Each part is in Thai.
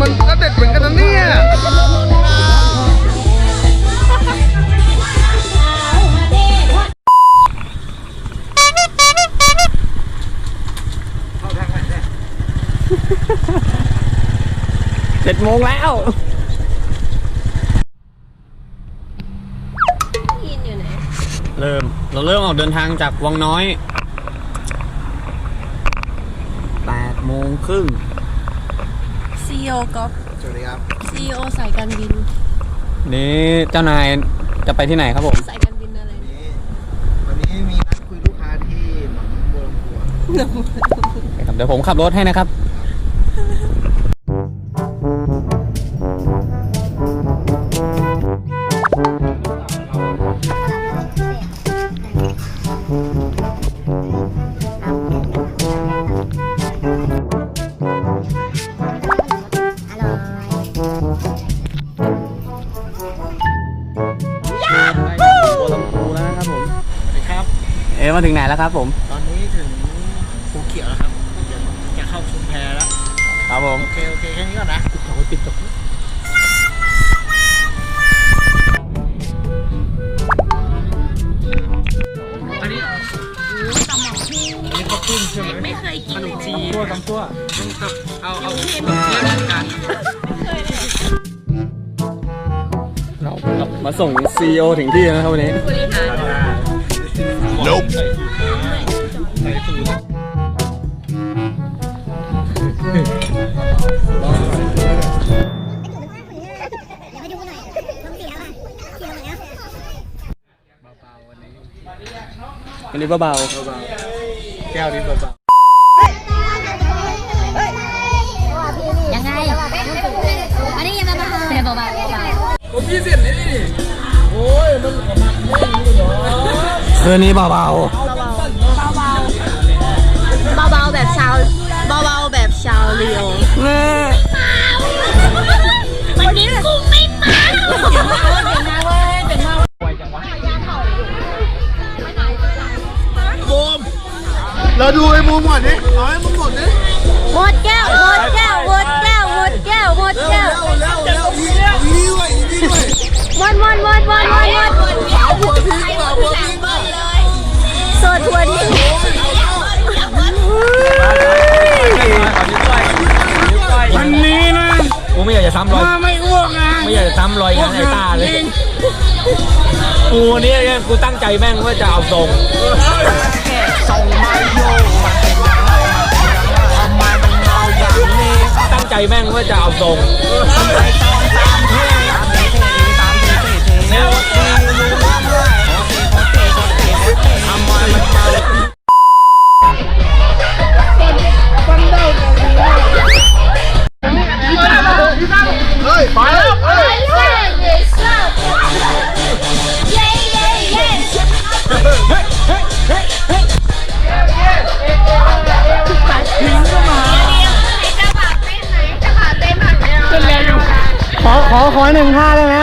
มันก็เด็ดเหมือนกันนะเนี่ยเจ็ดโมงแล้วยินอยู่ไหน เริ่ม เราเริ่มออกเดินทางจากวังน้อยแปดโมงครึ่ง ซีโอก๊อฟสวัสดีครับซีโอสายการบิน นี่เจ้านายจะไปที่ไหนครับผม สายการบินอะไรนี่วันนี้มีนัดคุยลูกค้าที่หนองบัวลำพูอะครับเดี๋ยวผมขับรถให้นะครับ มาถึงไหนแล้วครับ ผม ตอนนี้ถึงภูเขียวแล้วครับเดี๋ยวจะเข้าชุมแพแล้วครับผม โอเคโอเคแค่นี้ก่อนนะติดต่อติดต่ออันนี้อันนี้ก็ขึ้นใช่ไหมไม่เคยกินเลยตัวตำตัวเอาเอากันเรามาส่งซีโอถึงที่แล้วนะครับวันนี้บริหาร Nope ใส่สูตรเดี๋ยวไปดูหน่อยลงเสียว่ะเสียหมดแล้ววันนี้เบาแก้วนี้เบายังไง อันนี้ยังมาบ้าเสียเบาๆเบาๆ คืนนี้เบาเบาๆแบบชาวเบาๆแบบชาวเรียวๆเน่วันนี้กูไม่มาโบมเราดูไอ้มุมก่อนดิเอาให้มึงหมดดิหมดแก้วหมดแก้วหมดแก้วหมดแก้วหมดเร็วแก้วเร็วเร็วอีอีไว้อีไว้หมดหมดหมดหมดหมดหมด ดหัวนี้วันนี้นะกูไม่อยากจะซ้ำรอยไม่อ้วกนะไม่อยากจะซ้ำรอยงานไอ้ตาเลยกูเนี่ยกูตั้งใจแม่งว่าจะเอาทรงตั้งใจแม่งว่าจะเอาทรง ขอขอขอหนึ่งท่าได้ไหม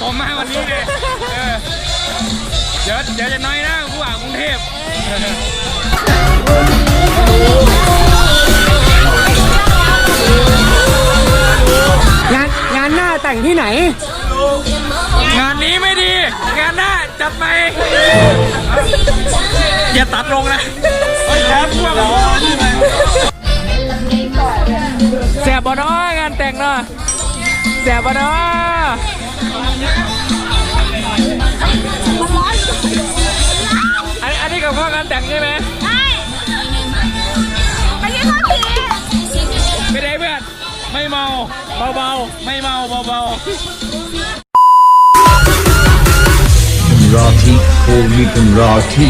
ผมมาวันนี้เลยเออเดี๋ยวเดี๋ยวจะน้อยหน้าผู้ว่ากรุงเทพ งานงานหน้าแต่งที่ไหน งานนี้ไม่ดี งานหน้าจัดไปอย่าตัดลงนะเฮ้ยครับพวกเราแสบบ่น้อยงานแต่งเนาะแส ซ่บปะเนาะอนอันนี้กับพ่อกานแต่งใช่ไหมใช่ไปกินข้าวผีไม่ได้เพื่อนไม่เมาเบาๆไม่เมาเบาๆ Gujarati, only Gujarati.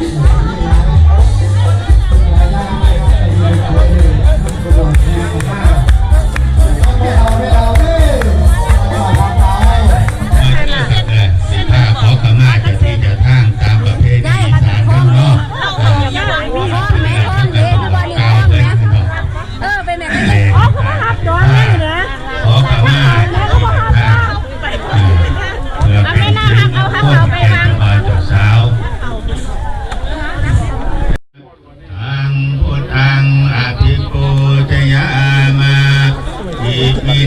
Thank you.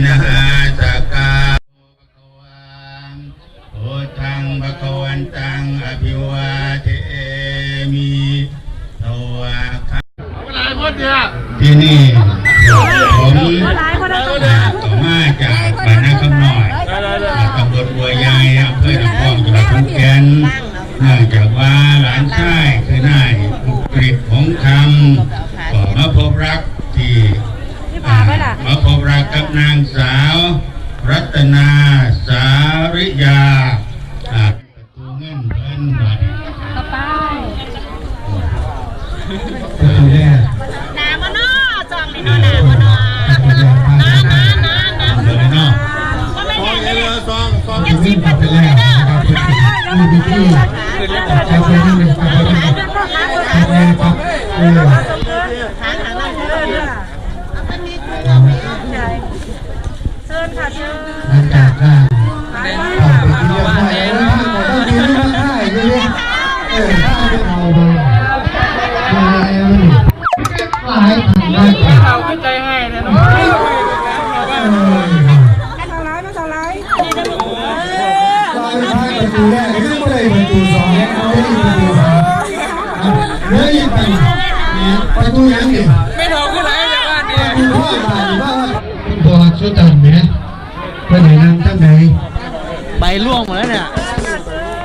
นะหาสกาโอทังบะควันตังอภิวาเทมิทวาคัเวลาหมดเนี่ย นางสาว รัตนาสาริยา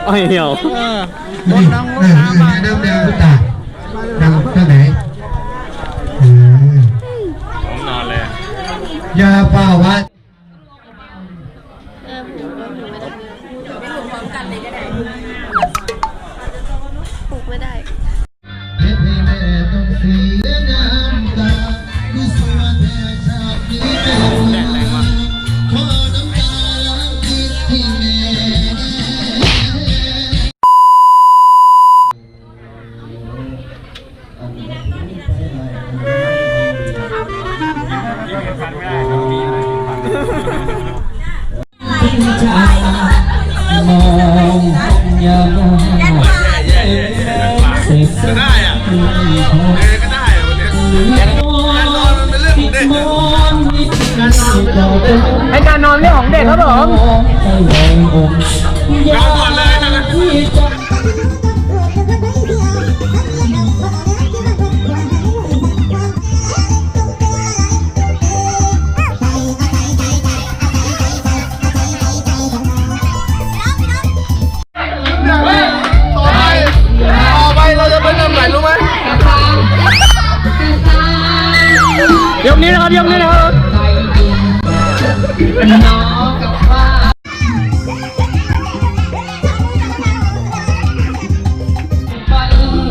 อ้อเหี่ยวเออรถน้ล้มเดิมเดิมตาดิมตัวไหนผมนอนเลยยาป่าวัดเออผมผมองพูดเดี๋ยวไม่รู้พร้อมกันเลยก็ได้ งยามก็ได้อะก็ได้อะวันกการนอนมันเป็เรื่องของเด็กไอการนอนเรื่องของเด็กครับผมเราก่อนเลยนะ ยกนี้นะครับยกนี้นะครับ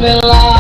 เวลา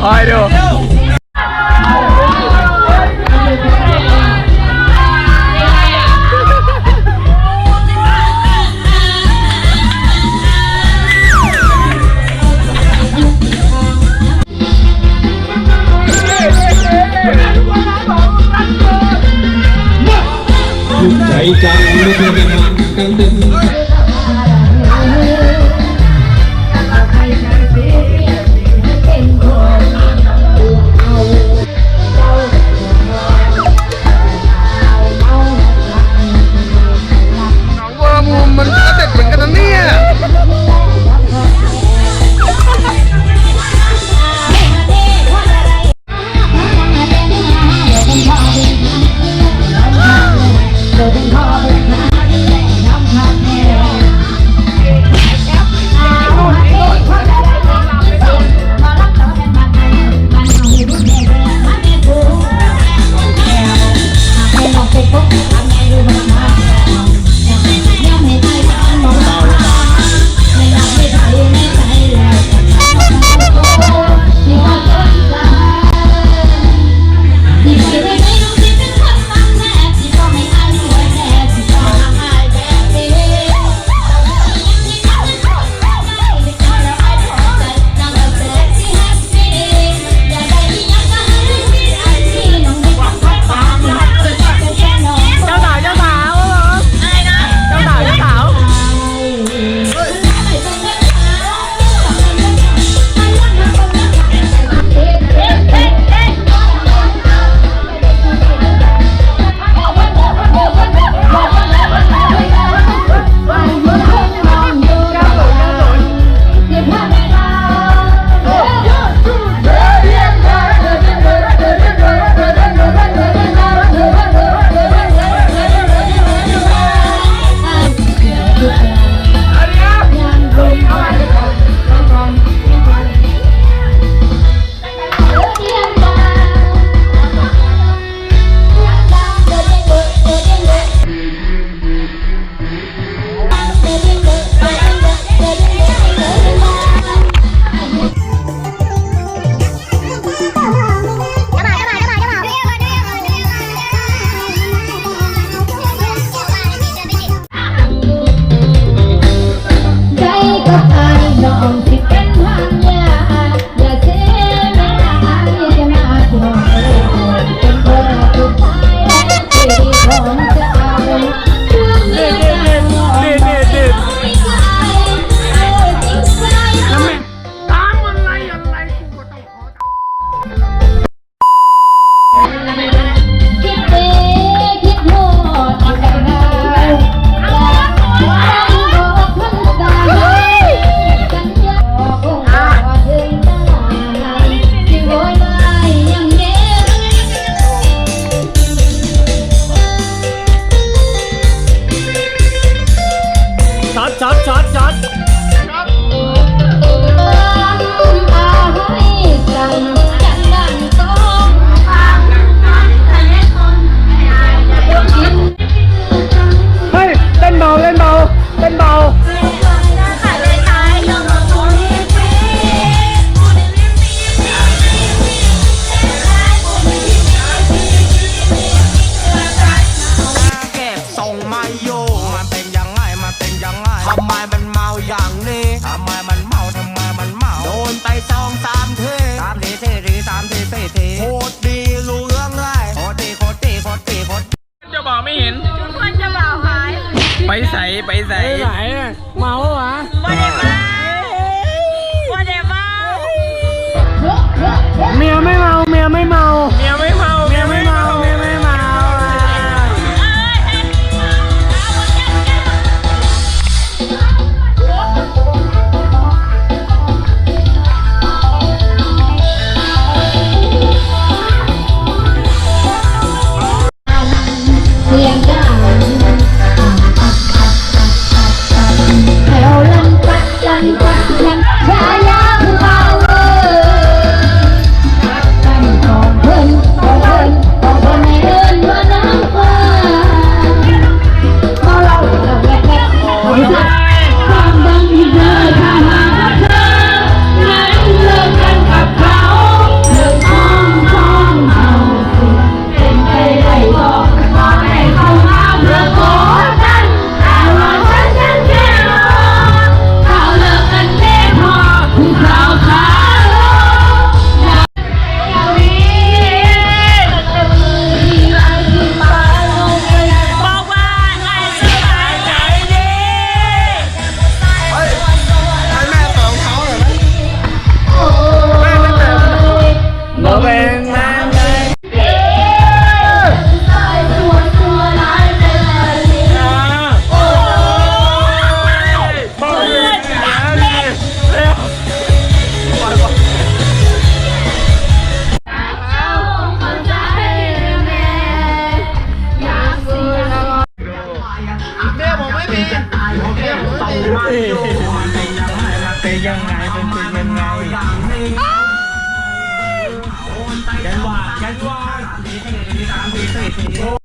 Hayır. ไปใส่ไปใส่ไหนเมาวะไม่ได้เมาไม่ไเมาเมียไม่เมาเมียไม่เมา Thank you.